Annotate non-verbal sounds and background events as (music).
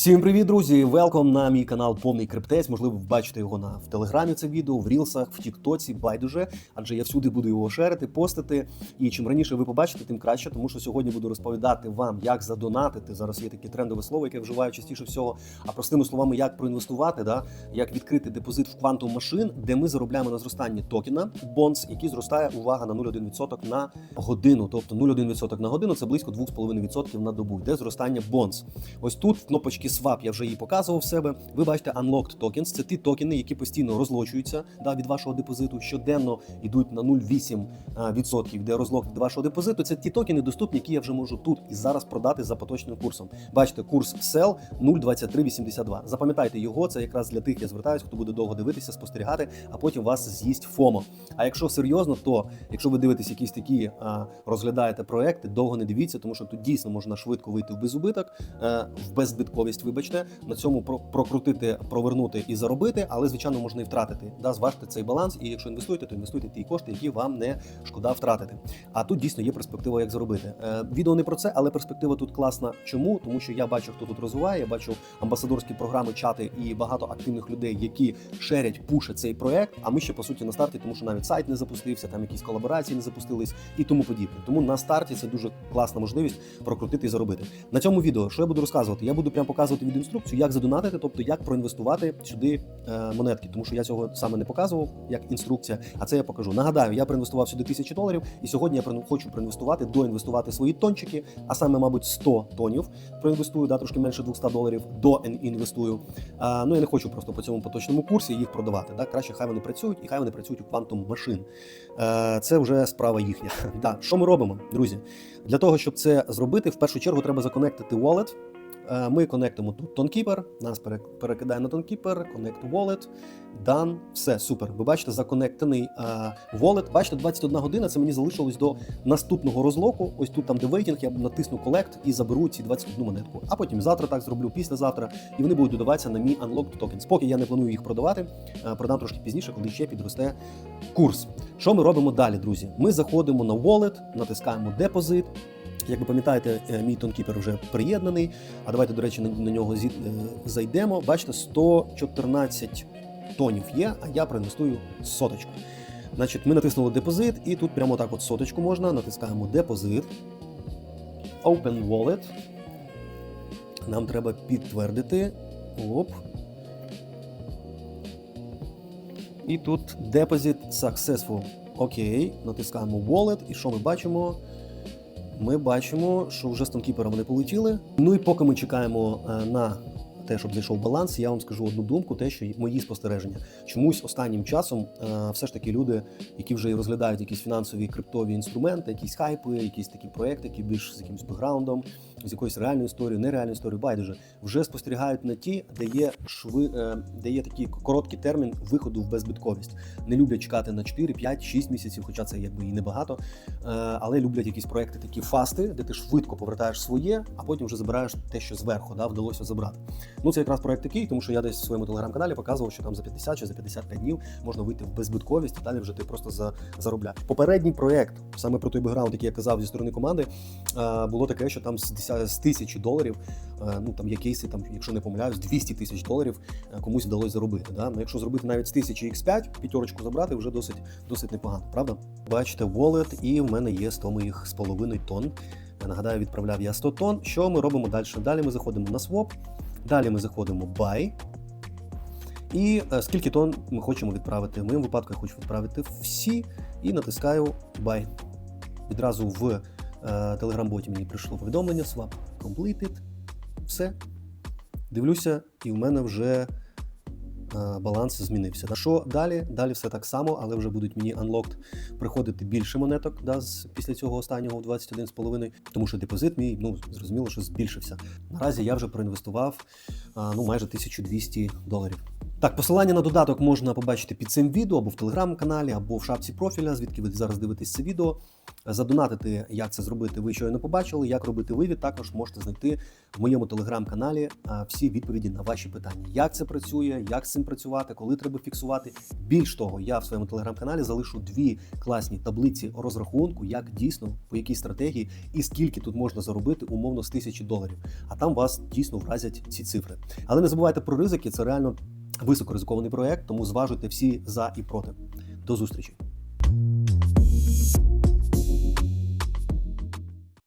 Всім привіт, друзі! Велком на мій канал Повний Криптець. Можливо, ви бачите його на в Телеграмі. Це відео, в Рілсах, в Тіктоці, байдуже, адже я всюди буду його шерити, постити. І чим раніше ви побачите, тим краще, тому що сьогодні буду розповідати вам, як задонатити. Зараз є таке трендове слово, яке вживаю частіше всього. А простими словами, як проінвестувати, да? як відкрити депозит в квантум машин, де ми заробляємо на зростанні токена бонс, який зростає увага на 0,1% на годину. Тобто 0,1% на годину це близько 2,5% на добу. Йде зростання бонс. Ось тут в кнопочці Swap я вже її показував в себе. Ви бачите Unlocked Tokens. Це ті токени, які постійно розлочуються да, від вашого депозиту, щоденно йдуть на 0,8%, де розлог від вашого депозиту. Це ті токени доступні, які я вже можу тут і зараз продати за поточним курсом. Бачите, курс SEL 0,2382. Запам'ятайте його, це якраз для тих, я звертаюся, хто буде довго дивитися, спостерігати, а потім вас з'їсть ФОМО. А якщо серйозно, то якщо ви дивитесь якісь такі розглядаєте проекти, довго не дивіться, тому що тут дійсно можна швидко вийти в безубиток, е, в беззбитковість, вибачте, на цьому прокрутити, провернути і заробити, але звичайно можна і втратити. Да, зважте цей баланс, і якщо інвестуєте, то інвестуйте ті кошти, які вам не шкода втратити. А тут дійсно є перспектива, як заробити. Е, відео не про це, але перспектива тут класна. Чому? Тому що я бачу, хто тут розвиває, я бачу амбасадорські програми, чати і багато активних людей, які шерять, пушать цей проект. А ми ще по суті на старті, тому що навіть сайт не запустився, там якісь колаборації не запустились і тому подібне. Тому на старті це дуже класна можливість прокрутити і заробити. На цьому відео, що я буду розказувати? Я буду прям показувати від інструкцію, як задонатити, тобто як проінвестувати сюди е, монетки, тому що я цього саме не показував як інструкція. А це я покажу. Нагадаю, я проінвестував сюди тисячі доларів, і сьогодні я хочу проінвестувати, доінвестувати свої тончики, а саме, мабуть, 100 тонів проінвестую, да, трошки менше 200 доларів, доінвестую. А, ну я не хочу просто по цьому поточному курсі їх продавати. Да? Краще хай вони працюють, і хай вони працюють у квантум машин. Е, це вже справа їхня. (laughs) Да. Що ми робимо, друзі? Для того, щоб це зробити, в першу чергу треба законектити wallet. Е, Ми конектимо тут TonKeeper, нас перекидає на TonKeeper, Connect Wallet, Done, все, супер. Ви бачите, законектений е, wallet. Бачите, 21 година, це мені залишилось до наступного розлоку. Ось тут там, де вейтінг, я натисну Collect і заберу ці 21 монетку. А потім завтра так зроблю, післязавтра, і вони будуть додаватися на мій Unlocked Tokens. Поки я не планую їх продавати, е, продам трошки пізніше, коли ще підросте курс. Що ми робимо далі, друзі? Ми заходимо на Wallet, натискаємо депозит. Як ви пам'ятаєте, е, мій тонкіпер вже приєднаний. А давайте, до речі, на, нього е, зайдемо. Бачите, 114 тонів є, а я проінвестую соточку. Значить, ми натиснули депозит, і тут прямо так от соточку можна. Натискаємо депозит. Open Wallet. Нам треба підтвердити. Оп. І тут Deposit Successful. Окей, натискаємо Wallet. І що ми бачимо? Ми бачимо, що вже станки перемони полетіли. Ну і поки ми чекаємо е, на те, щоб зайшов баланс, я вам скажу одну думку, те, що мої спостереження. Чомусь останнім часом е, все ж таки люди, які вже розглядають якісь фінансові криптові інструменти, якісь хайпи, якісь такі проекти, які більш з якимось бекграундом, з якоюсь реальною історією, нереальною історією, байдуже, вже спостерігають на ті, де є шви, е, де є такий короткий термін виходу в беззбитковість. Не люблять чекати на 4, 5, 6 місяців, хоча це якби і небагато. Е, але люблять якісь проекти такі фасти, де ти швидко повертаєш своє, а потім вже забираєш те, що зверху да, вдалося забрати. Ну це якраз проект такий, тому що я десь в своєму телеграм-каналі показував, що там за 50 чи за 55 днів можна вийти в беззбитковість, і далі вже ти просто за, заробляєш. Попередній проект, саме про той бекграунд, який я казав зі сторони команди, е, було таке, що там з 10 з тисячі доларів, е, ну там є кейси, там, якщо не помиляюсь, 200 тисяч доларів е, комусь вдалося заробити. Да? Ну, якщо зробити навіть з 1000 X5, п'ятерочку забрати, вже досить досить непогано, правда? Бачите, wallet, і в мене є 100 моїх з половиною тонн. Я нагадаю, відправляв я 100 тонн. Що ми робимо далі? Далі ми заходимо на swap, далі ми заходимо buy. І е, скільки тонн ми хочемо відправити. В моєму випадку я хочу відправити всі і натискаю buy. Відразу в е, телеграм-боті мені прийшло повідомлення swap completed. Все. Дивлюся, і в мене вже е, баланс змінився. На що далі? Далі все так само, але вже будуть мені unlocked приходити більше монеток да, з, після цього останнього в 21,5, тому що депозит мій, ну, зрозуміло, що збільшився. Наразі я вже проінвестував а, ну, майже 1200 доларів. Так, посилання на додаток можна побачити під цим відео або в телеграм-каналі, або в шапці профіля, звідки ви зараз дивитесь це відео. Задонатити, як це зробити, ви щойно побачили. Як робити вивід, також можете знайти в моєму телеграм-каналі всі відповіді на ваші питання. Як це працює, як з цим працювати, коли треба фіксувати. Більш того, я в своєму телеграм-каналі залишу дві класні таблиці розрахунку, як дійсно по якій стратегії і скільки тут можна заробити умовно з тисячі доларів. А там вас дійсно вразять ці цифри. Але не забувайте про ризики, це реально високоризикований проект, тому зважуйте всі за і проти. До зустрічі.